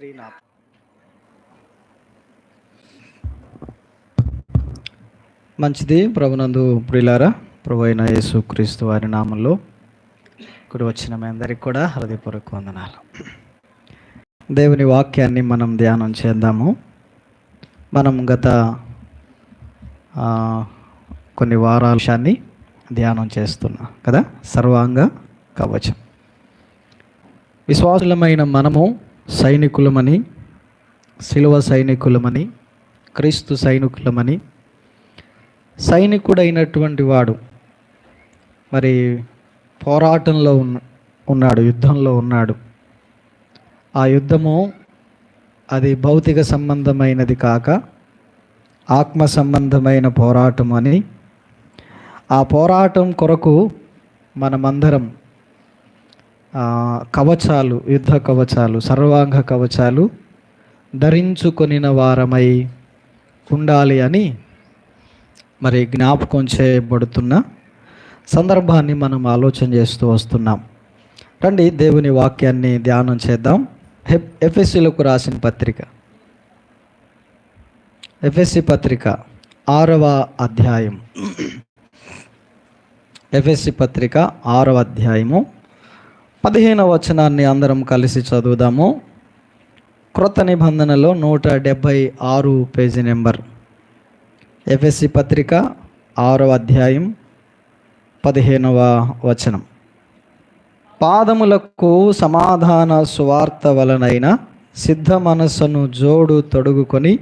Screen ఆప్ మంచిది. ప్రభునందు ప్రిలారా ప్రభు అయిన యేసు క్రీస్తు వారి నామంలో ఇక్కడ వచ్చిన మీ అందరికి కూడా హృదయపూర్వక వందనాలు. దేవుని వాక్యాన్ని మనం ధ్యానం చేద్దాము. మనం గత కొన్ని వారాంశాన్ని ధ్యానం చేస్తున్నాం కదా? సర్వాంగ కవచం. విశ్వాసులమైన మనము సైనికులమని శిలువ సైనికులమని క్రీస్తు సైనికులమని సైనికుడైనటువంటి వాడు మరి పోరాటంలో ఉన్న ఉన్నాడు యుద్ధంలో ఉన్నాడు. ఆ యుద్ధము అది భౌతిక సంబంధమైనది కాక ఆత్మ సంబంధమైన పోరాటం అని ఆ పోరాటం కొరకు మనమందరం కవచాలు యుద్ధ కవచాలు సర్వాంగ కవచాలు ధరించుకొనిన వారమై ఉండాలి అని మరి జ్ఞాపకం చేయబడుతున్న సందర్భాన్ని మనం ఆలోచన చేస్తూ వస్తున్నాం. రండి దేవుని వాక్యాన్ని ధ్యానం చేద్దాం. ఎఫ్ఎస్సిలకు రాసిన పత్రిక. ఎఫ్ఎస్సి పత్రిక ఆరవ అధ్యాయం ఎఫ్ఎస్సి పత్రిక ఆరవ అధ్యాయము. పదిహేనవ వచనాన్ని అందరం కలిసి చదువుదాము. క్రొత్త నిబంధనలో నూట డెబ్భై ఆరు పేజీ నెంబర్. ఎఫ్ఎస్సి పత్రిక ఆరవ అధ్యాయం పదిహేనవ వచనం. పాదములకు సమాధాన సువార్త వలనైన సిద్ధ మనస్సును జోడు తొడుగుకొని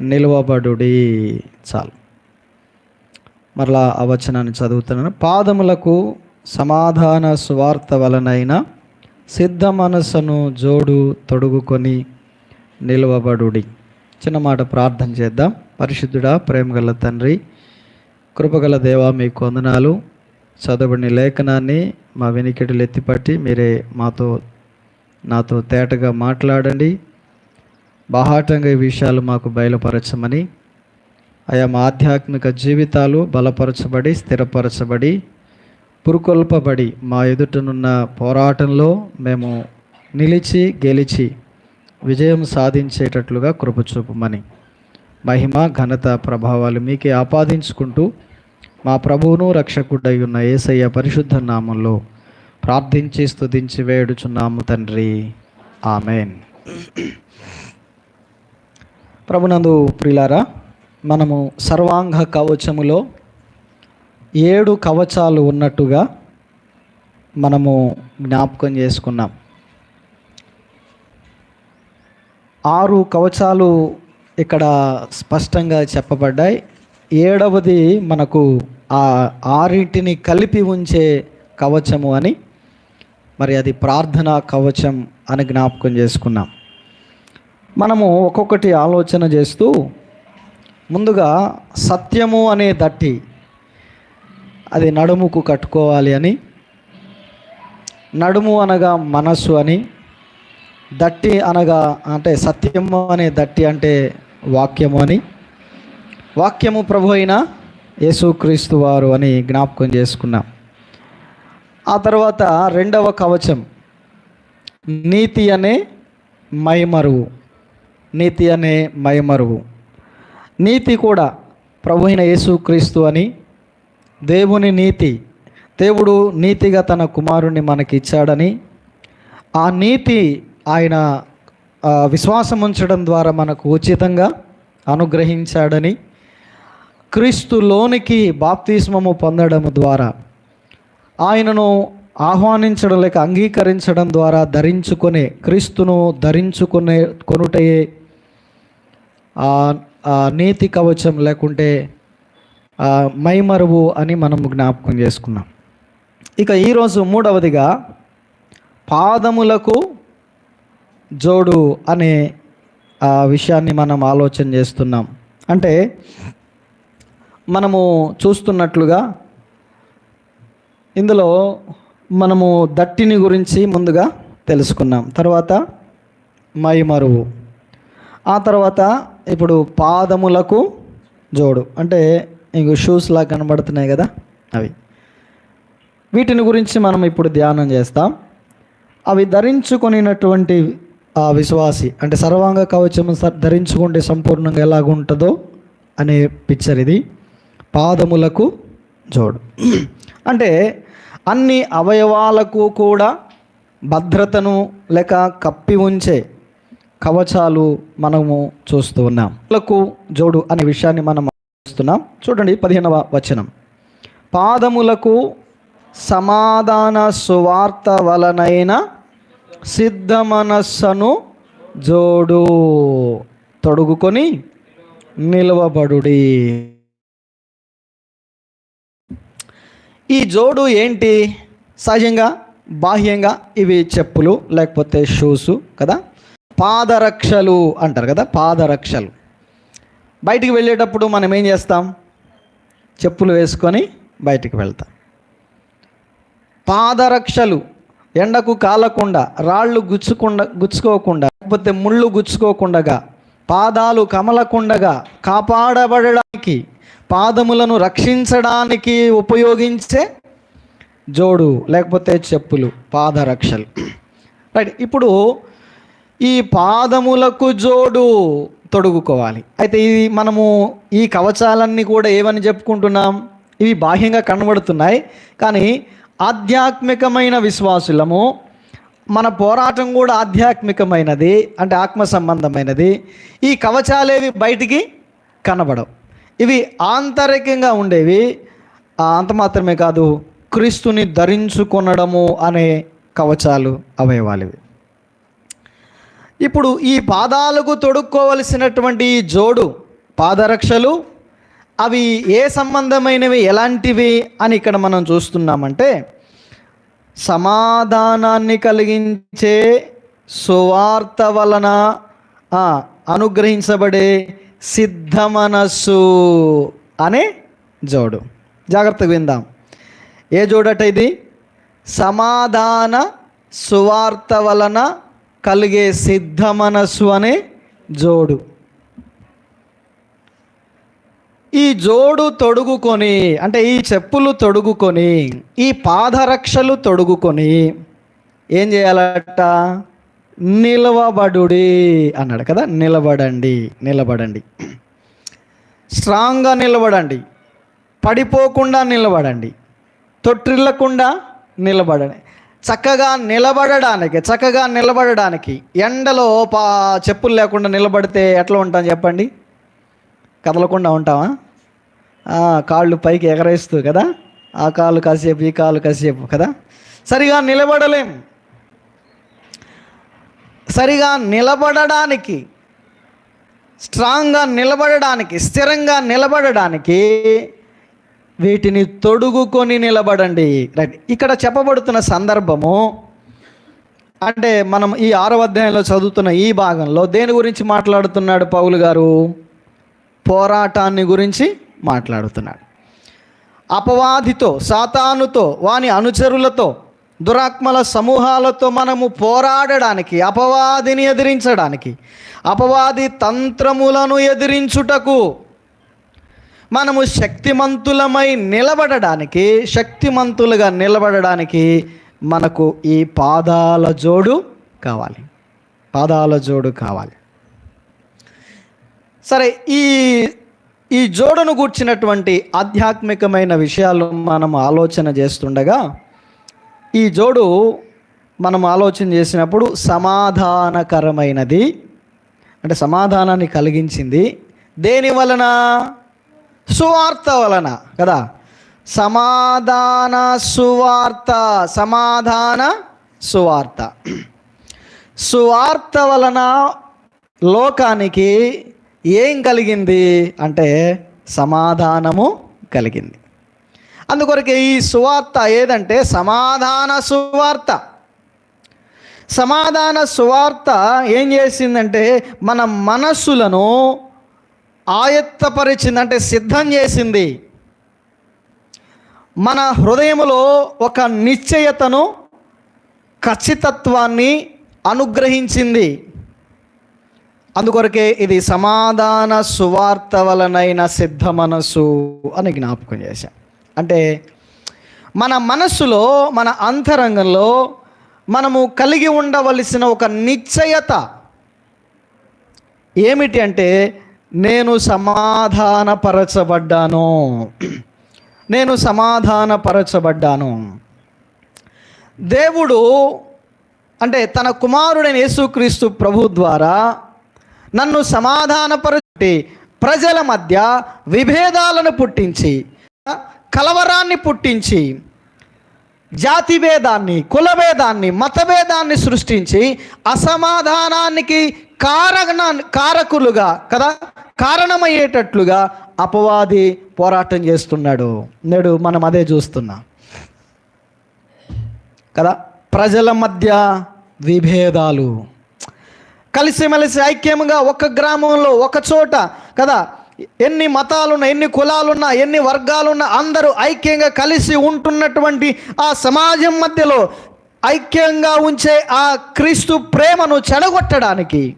నిలువబడుడి. చాలు. మరలా ఆ వచనాన్ని చదువుతున్నాను. పాదములకు సమాధాన సువార్త వలనైన సిద్ధ మనసును జోడు తొడుగుకొని నిలువబడుడి. చిన్న మాట ప్రార్థన చేద్దాం. పరిశుద్ధుడా ప్రేమగల తండ్రి కృపగల దేవా మీకు వందనాలు. చదవని లేఖనాన్ని మా వెనికిడులు ఎత్తిపట్టి మీరే మాతో నాతో తేటగా మాట్లాడండి. బాహాటంగా ఈ విషయాలు మాకు బయలుపరచమని. ఆయా మా ఆధ్యాత్మిక జీవితాలు బలపరచబడి స్థిరపరచబడి పురుకొల్పబడి మా ఎదుటనున్న పోరాటంలో మేము నిలిచి గెలిచి విజయం సాధించేటట్లుగా కృపచూపమని. మహిమ ఘనత ప్రభావాలు మీకే ఆపాదించుకుంటూ మా ప్రభువును రక్షకుడై ఉన్న ఏసయ్య పరిశుద్ధ నామంలో ప్రార్థించి స్తుతించి వేడుచున్నాము తండ్రి. ఆమెన్. ప్రభునందు ప్రిలారా మనము సర్వాంగ కవచములో ఏడు కవచాలు ఉన్నట్టుగా మనము జ్ఞాపకం చేసుకున్నాం. ఆరు కవచాలు ఇక్కడ స్పష్టంగా చెప్పబడ్డాయి. ఏడవది మనకు ఆ ఆరింటిని కలిపి ఉంచే కవచము అని మరి అది ప్రార్థనా కవచం అని జ్ఞాపకం చేసుకున్నాం. మనము ఒక్కొక్కటి ఆలోచన చేస్తూ ముందుగా సత్యము అనే దట్టి అది నడుముకు కట్టుకోవాలి అని. నడుము అనగా మనస్సు అని. దట్టి అనగా అంటే సత్యము అనే దట్టి అంటే వాక్యము అని. వాక్యము ప్రభు అయిన యేసుక్రీస్తు వారు అని జ్ఞాపకం చేసుకున్నాం. ఆ తర్వాత రెండవ కవచం. నీతి అనే మైమరువు. నీతి అనే మైమరువు. నీతి కూడా ప్రభు అయిన యేసుక్రీస్తు అని దేవుని నీతి. దేవుడు నీతిగా తన కుమారుణ్ణి మనకి ఇచ్చాడని ఆ నీతి ఆయన విశ్వాసం ఉంచడం ద్వారా మనకు ఉచితంగా అనుగ్రహించాడని క్రీస్తులోనికి బాప్తిస్మము పొందడం ద్వారా ఆయనను ఆహ్వానించడం లేక అంగీకరించడం ద్వారా ధరించుకునే క్రీస్తును ధరించుకునే కొనుటయే నీతి కవచం లేకుంటే మైమరువు అని మనం జ్ఞాపకం చేసుకున్నాం. ఇక ఈరోజు మూడవదిగా పాదములకు జోడు అనే ఆ విషయాన్ని మనం ఆలోచన చేస్తున్నాం. అంటే మనము చూస్తున్నట్లుగా ఇందులో మనము దట్టిని గురించి ముందుగా తెలుసుకున్నాం. తర్వాత మైమరువు. ఆ తర్వాత ఇప్పుడు పాదములకు జోడు. అంటే ఇంకో షూస్ లా కనబడుతున్నాయి కదా అవి. వీటిని గురించి మనం ఇప్పుడు ధ్యానం చేస్తాం. అవి ధరించుకొనినటువంటి ఆ విశ్వాసి అంటే సర్వాంగ కవచం స- ధరించుకుంటే సంపూర్ణంగా ఎలాగుంటుందో అనే పిక్చర్ ఇది. పాదములకు జోడు. అంటే అన్ని అవయవాలకు కూడా భద్రతను లేక కప్పి ఉంచే కవచాలు మనము చూస్తూ ఉన్నాం. జోడు అనే విషయాన్ని మనం చూస్తున్నాం. చూడండి పదిహేనవ వచనం. పాదములకు సమాధాన సువార్త వలనైన సిద్ధ మనస్సను జోడు తొడుగుకొని నిలవబడుడి. ఈ జోడు ఏంటి? సహజంగా బాహ్యంగా ఇవి చెప్పులు లేకపోతే షూస్ కదా? పాదరక్షలు అంటారు కదా పాదరక్షలు. బయటికి వెళ్ళేటప్పుడు మనం ఏం చేస్తాం? చెప్పులు వేసుకొని బయటికి వెళ్తాం. పాదరక్షలు ఎండకు కాలకుండా రాళ్ళు గుచ్చుకుండా గుచ్చుకోకుండా లేకపోతే ముళ్ళు గుచ్చుకోకుండగా పాదాలు కమలకుండగా కాపాడబడడానికి పాదములను రక్షించడానికి ఉపయోగించే జోడు లేకపోతే చెప్పులు పాదరక్షలు. రైట్ ఇప్పుడు ఈ పాదములకు జోడు తొడుగుకోవాలి. అయితే ఇది మనము ఈ కవచాలన్నీ కూడా ఏమని చెప్పుకుంటున్నాం? ఇవి బాహ్యంగా కనబడుతున్నాయి. కానీ ఆధ్యాత్మికమైన విశ్వాసులము మన పోరాటం కూడా ఆధ్యాత్మికమైనది అంటే ఆత్మ సంబంధమైనది. ఈ కవచాలేవి బయటికి కనబడవు. ఇవి ఆంతరికంగా ఉండేవి. అంత మాత్రమే కాదు క్రీస్తుని ధరించుకొనడము అనే కవచాలు అవయవాలు ఇవి ఇప్పుడు ఈ పాదాలకు తొడుక్కోవలసినటువంటి జోడు పాదరక్షలు అవి ఏ సంబంధమైనవి ఎలాంటివి అని ఇక్కడ మనం చూస్తున్నామంటే సమాధానాన్ని కలిగించే సువార్త వలన అనుగ్రహించబడే సిద్ధ మనస్సు అనే జోడు. జాగ్రత్తగా విందాం. ఏ జోడట ఇది? సమాధాన సువార్త వలన కలిగే సిద్ధ మనస్సు అనే జోడు. ఈ జోడు తొడుగుకొని అంటే ఈ చెప్పులు తొడుగుకొని ఈ పాదరక్షలు తొడుగుకొని ఏం చేయాలట? నిలవబడుడి అన్నాడు కదా నిలబడండి నిలబడండి. స్ట్రాంగ్గా నిలబడండి పడిపోకుండా నిలబడండి తొట్టిల్లకుండా నిలబడండి. చక్కగా నిలబడడానికి చక్కగా నిలబడడానికి ఎండలో పా చెప్పులు లేకుండా నిలబడితే ఎట్లా ఉంటాం చెప్పండి? కదలకుండా ఉంటామా? కాళ్ళు పైకి ఎగరేస్తూ కదా? ఆ కాలు కాసేపు ఈ కాలు కాసేపు కదా? సరిగా నిలబడలేం. సరిగా నిలబడడానికి స్ట్రాంగ్గా నిలబడడానికి స్థిరంగా నిలబడడానికి వీటిని తొడుగుకొని నిలబడండి. రైట్. ఇక్కడ చెప్పబడుతున్న సందర్భము అంటే మనం ఈ ఆరవ అధ్యాయంలో చదువుతున్న ఈ భాగంలో దేని గురించి మాట్లాడుతున్నాడు పౌలు గారు? పోరాటాన్ని గురించి మాట్లాడుతున్నాడు. అపవాదితో సాతానుతో వాని అనుచరులతో దురాత్మల సమూహాలతో మనము పోరాడడానికి అపవాదిని ఎదిరించడానికి అపవాది తంత్రములను ఎదిరించుటకు మనము శక్తిమంతులమై నిలబడడానికి శక్తిమంతులుగా నిలబడడానికి మనకు ఈ పాదాల జోడు కావాలి. పాదాల జోడు కావాలి. సరే ఈ ఈ జోడును కూర్చినటువంటి ఆధ్యాత్మికమైన విషయాలు మనం ఆలోచన చేస్తుండగా ఈ జోడు మనం ఆలోచన చేసినప్పుడు సమాధానకరమైనది అంటే సమాధానాన్ని కలిగించింది. దేని వలన? సువార్త వలన కదా? సమాధాన సువార్త సమాధాన సువార్త. సువార్త వలన లోకానికి ఏం కలిగింది? అంటే సమాధానము కలిగింది. అందుకొరకు ఈ సువార్త ఏదంటే సమాధాన సువార్త. సమాధాన సువార్త ఏం చేసిందంటే మన మనస్సులను ఆయత్తపరిచింది అంటే సిద్ధం చేసింది. మన హృదయంలో ఒక నిశ్చయతను ఖచ్చితత్వాన్ని అనుగ్రహించింది. అందుకొరకే ఇది సమాధాన సువార్త వలనైన సిద్ధ మనసు అని జ్ఞాపకం చేశాం. అంటే మన మనస్సులో మన అంతరంగంలో మనము కలిగి ఉండవలసిన ఒక నిశ్చయత ఏమిటి అంటే నేను సమాధానపరచబడ్డాను. నేను సమాధానపరచబడ్డాను. దేవుడు అంటే తన కుమారుడైన యేసుక్రీస్తు ప్రభు ద్వారా నన్ను సమాధానపరచి ప్రజల మధ్య విభేదాలను పుట్టించి కలవరాన్ని పుట్టించి జాతి భేదాన్ని కులభేదాన్ని మతభేదాన్ని సృష్టించి అసమాధానానికి కారణ కారకులుగా కదా కారణమయ్యేటట్లుగా అపవాది పోరాటం చేస్తున్నాడు. నేడు మనం అదే చూస్తున్నాం. కదా? ప్రజల మధ్య విభేదాలు. కలిసిమెలిసి ఐక్యముగా ఒక గ్రామంలో ఒక చోట కదా? ఎన్ని మతాలున్నా ఎన్ని కులాలున్నా ఎన్ని వర్గాలున్నా అందరూ ఐక్యంగా కలిసి ఉంటున్నటువంటి ఆ సమాజం మధ్యలో ఐక్యంగా ఉంచే ఆ క్రీస్తు ప్రేమను చెడగొట్టడానికి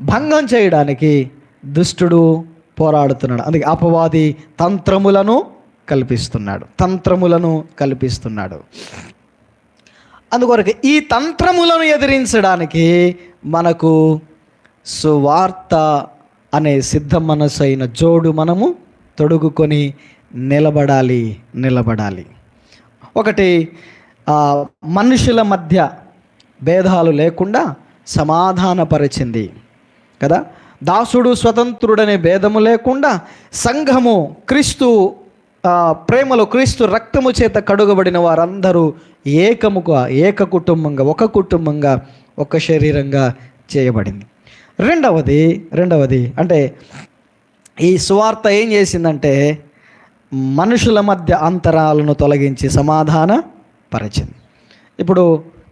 భంగం చేయడానికి దుష్టుడు పోరాడుతున్నాడు. అందుకే అపవాది తంత్రములను కల్పిస్తున్నాడు. తంత్రములను కల్పిస్తున్నాడు. అందుకొరకు ఈ తంత్రములను ఎదిరించడానికి మనకు సువార్త అనే సిద్ధ మనసు అయిన జోడు మనము తొడుగుకొని నిలబడాలి నిలబడాలి. ఒకటి మనుషుల మధ్య భేదాలు లేకుండా సమాధానపరిచింది. కదా? దాసుడు స్వతంత్రుడనే భేదము లేకుండా సంఘము క్రీస్తు ప్రేమలో క్రీస్తు రక్తము చేత కడుగబడిన వారందరూ ఏకముగా ఏక కుటుంబంగా ఒక కుటుంబంగా ఒక శరీరంగా చేయబడింది. రెండవది రెండవది అంటే ఈ సువార్త ఏం చేసిందంటే మనుషుల మధ్య అంతరాలను తొలగించి సమాధాన పరిచింది ఇప్పుడు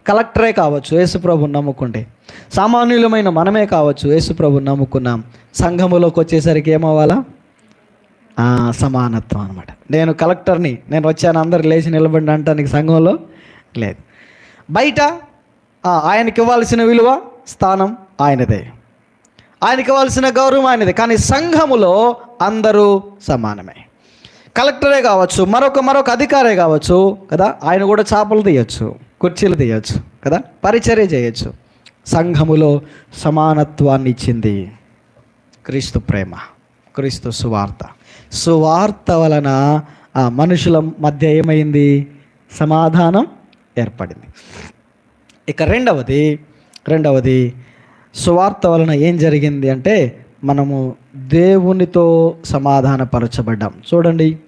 కలెక్టరే కావచ్చు యేసుప్రభుని నమ్ముకుంటే సామాన్యులమైన మనమే కావచ్చు యేసుప్రభు నమ్ముకున్నాం. సంఘములోకి వచ్చేసరికి ఏమవ్వాలా? సమానత్వం అనమాట నేను కలెక్టర్ని నేను వచ్చాను అందరు లేచి నిలబడి అంటానికి సంఘంలో లేదు. బయట ఆయనకి ఇవ్వాల్సిన విలువ స్థానం ఆయనదే. ఆయనకి ఇవ్వాల్సిన గౌరవం ఆయనదే. కానీ సంఘములో అందరూ సమానమే. కలెక్టరే కావచ్చు మరొక మరొక అధికారే కావచ్చు కదా? ఆయన కూడా చేపలు తీయచ్చు కుర్చీలు తీయచ్చు కదా? పరిచర్య చేయొచ్చు. సంఘములో సమానత్వాన్ని ఇచ్చింది క్రీస్తు ప్రేమ క్రీస్తు సువార్త. సువార్త వలన ఆ మనుషుల మధ్య ఏమైంది? సమాధానం ఏర్పడింది. ఇక రెండవది రెండవది సువార్త వలన ఏం జరిగింది అంటే మనము దేవునితో సమాధానపరచబడ్డాం. చూడండి.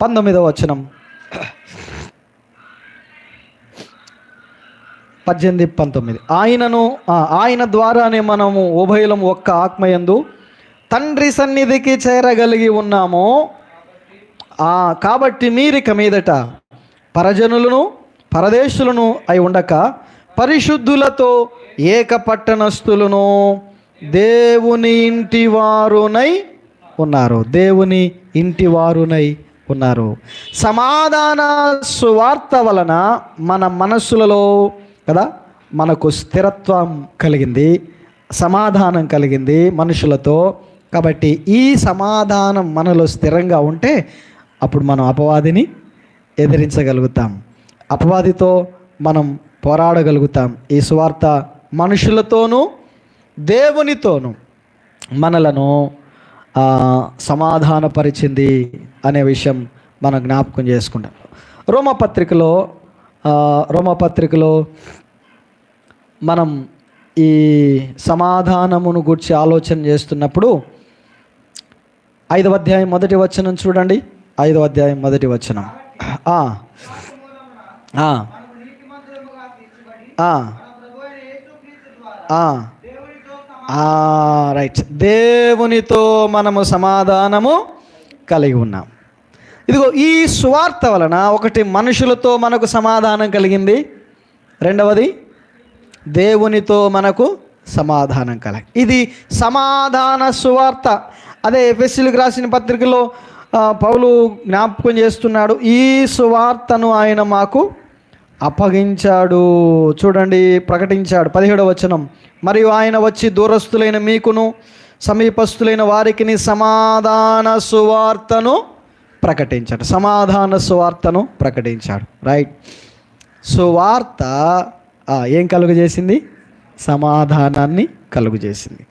పంతొమ్మిదవ వచనం. పద్దెనిమిది పంతొమ్మిది. ఆయనను ఆయన ద్వారానే మనము ఉభయలం ఒక్క ఆత్మయందు తండ్రి సన్నిధికి చేరగలిగి ఉన్నాము. కాబట్టి మీరిక మీదట పరజనులను పరదేశులను అయి ఉండక పరిశుద్ధులతో ఏక పట్టణస్థులను దేవుని ఇంటి వారునై ఉన్నారు. దేవుని ఇంటి వారునై ఉన్నారు. సమాధాన సువార్త వలన మన మనస్సులలో కదా? మనకు స్థిరత్వం కలిగింది సమాధానం కలిగింది మనుషులతో. కాబట్టి ఈ సమాధానం మనలో స్థిరంగా ఉంటే అప్పుడు మనం అపవాదిని ఎదిరించగలుగుతాం. అపవాదితో మనం పోరాడగలుగుతాం. ఈ సువార్త మనుషులతోనూ దేవునితోనూ మనలను సమాధానపరిచింది అనే విషయం మనం జ్ఞాపకం చేసుకుంటాం. రోమపత్రికలో రోమపత్రికలో మనం ఈ సమాధానమును గురించి ఆలోచన చేస్తున్నప్పుడు ఐదవ అధ్యాయం మొదటి వచనం చూడండి. ఐదవ అధ్యాయం మొదటి వచనం. రైట్. దేవునితో మనము సమాధానము కలిగి ఉన్నాం. ఇదిగో ఈ సువార్త వలన ఒకటి మనుషులతో మనకు సమాధానం కలిగింది. రెండవది దేవునితో మనకు సమాధానం కలిగి. ఇది సమాధాన సువార్త. అదే ఎఫ్ఎస్సీలకు రాసిన పత్రికలో పౌలు జ్ఞాపకం చేస్తున్నాడు ఈ సువార్తను ఆయన మాకు అప్పగించాడు. చూడండి ప్రకటించాడు పదిహేడవ వచనం. మరియు ఆయన వచ్చి దూరస్తులైన మీకును సమీపస్తులైన వారికి సమాధాన సువార్తను ప్రకటించాడు. సమాధాన సువార్తను ప్రకటించాడు. రైట్ సువార్త ఏం కలుగు చేసింది సమాధానాన్ని కలుగు చేసింది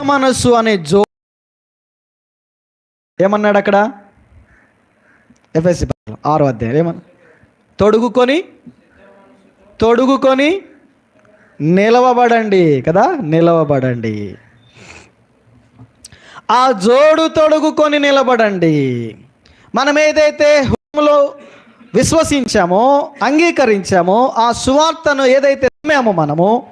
మనస్సు అనే జో ఏమన్నాడు అక్కడ? ఎఫ్ఎస్సి ఆరో అధ్యాయం. ఏమన్నా తొడుగుకొని తొడుగుకొని నిలవబడండి కదా నిలవబడండి. ఆ జోడు తొడుగుకొని నిలబడండి. మనం ఏదైతే హోములో విశ్వసించామో అంగీకరించామో ఆ సువార్తను ఏదైతే నమ్మామో మనము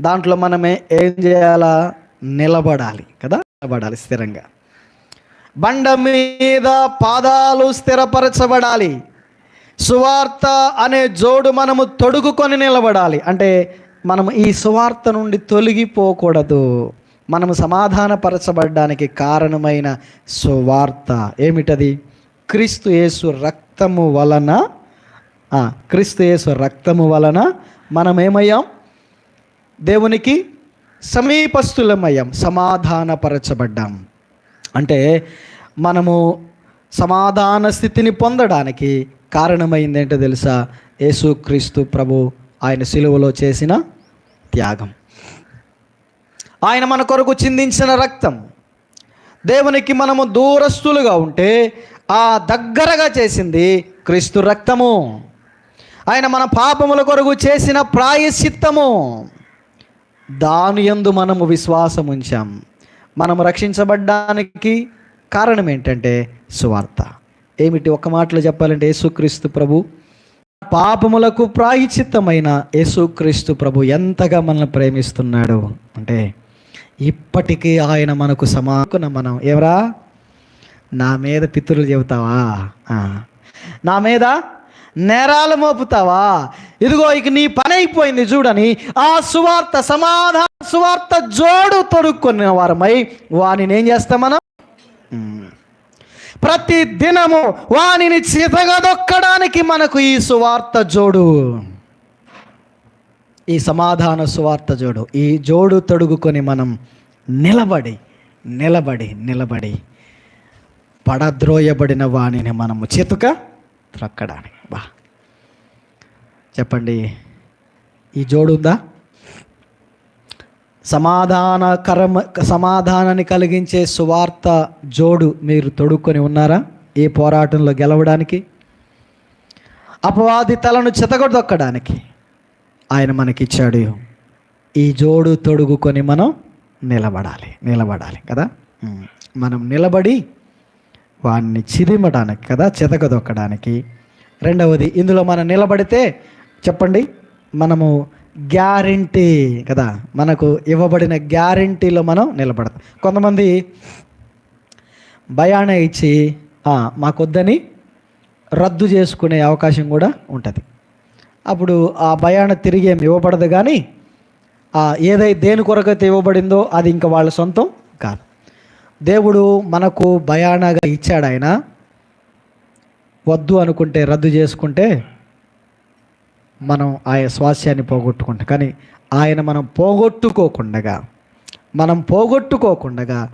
దాంట్లో మనమే ఏం చేయాలా? నిలబడాలి కదా? నిలబడాలి స్థిరంగా. బండ మీద పాదాలు స్థిరపరచబడాలి. సువార్త అనే జోడు మనము తొడుగుకొని నిలబడాలి. అంటే మనము ఈ సువార్త నుండి తొలగిపోకూడదు. మనము సమాధానపరచబడడానికి కారణమైన సువార్త ఏమిటది? క్రీస్తు యేసు రక్తము వలన క్రీస్తు యేసు రక్తము వలన మనం ఏమయ్యాం దేవునికి సమీపస్థులమయ్యాం సమాధానపరచబడ్డాం. అంటే మనము సమాధాన స్థితిని పొందడానికి కారణమైంది ఏంటో తెలుసా యేసుక్రీస్తు ప్రభు ఆయన సిలువలో చేసిన త్యాగం. ఆయన మన కొరకు చిందించిన రక్తం. దేవునికి మనము దూరస్తులుగా ఉంటే ఆ దగ్గరగా చేసింది క్రీస్తు రక్తము. ఆయన మన పాపముల కొరకు చేసిన ప్రాయశ్చిత్తము. దాని యందు మనము విశ్వాసం ఉంచాం. మనము రక్షించబడ్డానికి కారణం ఏంటంటే సువార్త. ఏమిటి? ఒక మాటలో చెప్పాలంటే యేసుక్రీస్తు ప్రభు పాపములకు ప్రాయచిత్తమైన యేసుక్రీస్తు ప్రభు ఎంతగా మనల్ని ప్రేమిస్తున్నాడు అంటే ఇప్పటికీ ఆయన మనకు సమాకున మనం ఎవరా? నా మీద పితృలు చెబుతావా? నా మీద నేరాలు మోపుతావా? ఇదిగో ఇక నీ పని అయిపోయింది చూడని ఆ సువార్త సమాధాన సువార్త జోడు తొడుక్కున్న వారమై వానిని ఏం చేస్తాం మనం? ప్రతి దినము వానిని చితగదొక్కడానికి మనకు ఈ సువార్త జోడు. ఈ సమాధాన సువార్త జోడు ఈ జోడు తొడుగుకొని మనం నిలబడి నిలబడి నిలబడి పడద్రోయబడిన వాణిని మనము చేతుక త్రక్కడానికి. బా. చెప్పండి. ఈ జోడు ఉందా? సమాధానకరమ సమాధానాన్ని కలిగించే సువార్త జోడు మీరు తొడుక్కొని ఉన్నారా? ఈ పోరాటంలో గెలవడానికి? అపవాది తలను చెతగొద్దొక్కడానికి ఆయన మనకిచ్చాడు. ఈ జోడు తొడుగుకొని మనం నిలబడాలి నిలబడాలి కదా? మనం నిలబడి వాడిని చిరిమడానికి కదా చితకదొక్కడానికి రెండవది ఇందులో మనం నిలబడితే చెప్పండి మనము గ్యారంటీ కదా? మనకు ఇవ్వబడిన గ్యారంటీలో మనం నిలబడతాం. కొంతమంది భయాన ఇచ్చి మాకొద్దని రద్దు చేసుకునే అవకాశం కూడా ఉంటుంది. అప్పుడు ఆ భయాన తిరిగి ఏమి ఇవ్వబడదు కానీ ఆ ఏదై దేని కొరకైతే ఇవ్వబడిందో అది ఇంకా వాళ్ళ సొంతం కాదు. దేవుడు మనకు భయానగా ఇచ్చాడు ఆయన. వద్దు అనుకుంటే రద్దు చేసుకుంటే మనం ఆయన స్వాస్యాన్ని పోగొట్టుకుంటాం. కానీ ఆయన మనం పోగొట్టుకోకుండగా మనం పోగొట్టుకోకుండగా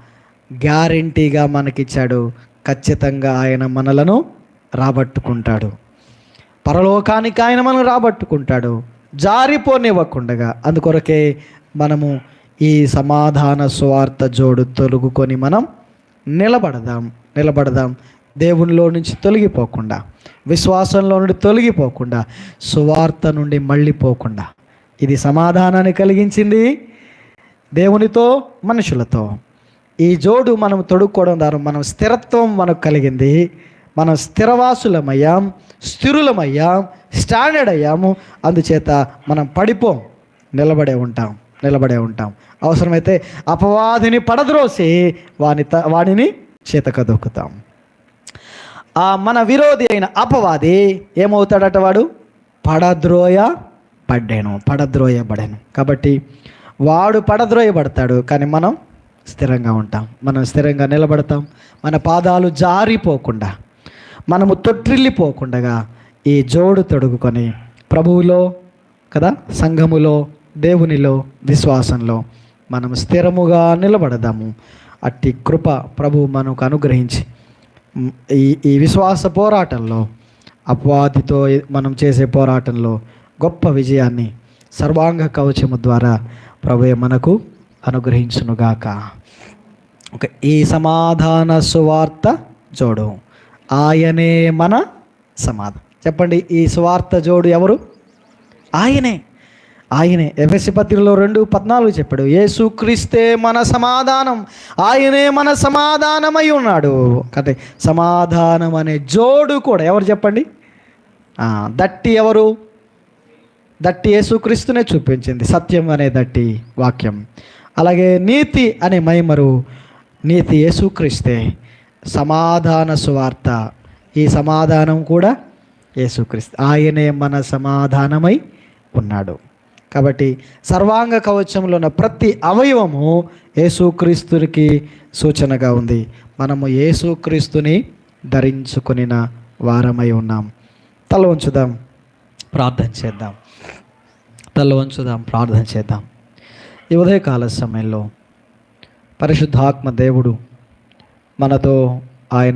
గ్యారంటీగా మనకిచ్చాడు. ఖచ్చితంగా ఆయన మనలను రాబట్టుకుంటాడు. పరలోకానికి ఆయన మనం రాబట్టుకుంటాడు. జారిపోనివ్వకుండగా. అందుకొరకే మనము ఈ సమాధాన స్వార్థ జోడు తొలుగుకొని మనం నిలబడదాం. నిలబడదాం. దేవునిలో నుంచి తొలగిపోకుండా విశ్వాసంలో నుండి తొలగిపోకుండా సువార్త నుండి మళ్ళీపోకుండా ఇది సమాధానాన్ని కలిగించింది దేవునితో మనుషులతో. ఈ జోడు మనం తొడుక్కోవడం ద్వారా మనం స్థిరత్వం మనకు కలిగింది. మనం స్థిరవాసులమయ్యాం స్థిరులమయ్యాం స్టాండర్డ్ అయ్యాము అందుచేత మనం పడిపోం నిలబడే ఉంటాం నిలబడే ఉంటాం. అవసరమైతే అపవాదిని పడద్రోసి వాని త వాడిని చేతకదొక్కుతాం ఆ మన విరోధి అయిన అపవాది ఏమవుతాడట వాడు? పడద్రోయ పడ్డాను పడద్రోయబడాను. కాబట్టి వాడు పడద్రోయబడతాడు కానీ మనం స్థిరంగా ఉంటాం. మనం స్థిరంగా నిలబడతాం. మన పాదాలు జారిపోకుండా మనము తొట్టిల్లిపోకుండగా ఈ జోడు తొడుగుకొని ప్రభువులో కదా సంఘములో దేవునిలో విశ్వాసంలో మనం స్థిరముగా నిలబడదాము. అట్టి కృప ప్రభు మనకు అనుగ్రహించి. ఈ ఈ విశ్వాస పోరాటంలో అపవాదితో మనం చేసే పోరాటంలో గొప్ప విజయాన్ని సర్వాంగ కవచము ద్వారా ప్రభువే మనకు అనుగ్రహించునుగాక. ఒక ఈ సమాధాన సువార్త జోడు. ఆయనే మన సమాధానం చెప్పండి ఈ స్వార్థ జోడు ఎవరు? ఆయనే. ఆయనే. ఎఫ్ఎస్సి పత్రికలో రెండు పద్నాలుగు చెప్పాడు యేసుక్రీస్తే మన సమాధానం ఆయనే మన సమాధానమై ఉన్నాడు. అంటే సమాధానం అనే జోడు కూడా ఎవరు చెప్పండి? దట్టి ఎవరు? దట్టి యేసుక్రీస్తునే చూపించింది. సత్యం అనే దట్టి వాక్యం. అలాగే నీతి అనే మైమరు నీతి యేసుక్రీస్తే సమాధాన సువార్త. ఈ సమాధానం కూడా యేసుక్రీస్తు ఆయనే మన సమాధానమై ఉన్నాడు. కాబట్టి సర్వాంగ కవచంలో ఉన్న ప్రతి అవయవము యేసుక్రీస్తునికి సూచనగా ఉంది. మనము యేసుక్రీస్తుని ధరించుకునిన వారమై ఉన్నాం. తల ఉంచుదాం ప్రార్థన చేద్దాం. తల వంచుదాం ప్రార్థన చేద్దాం. ఈ ఉదయకాల సమయంలో పరిశుద్ధాత్మ దేవుడు మనతో ఆయన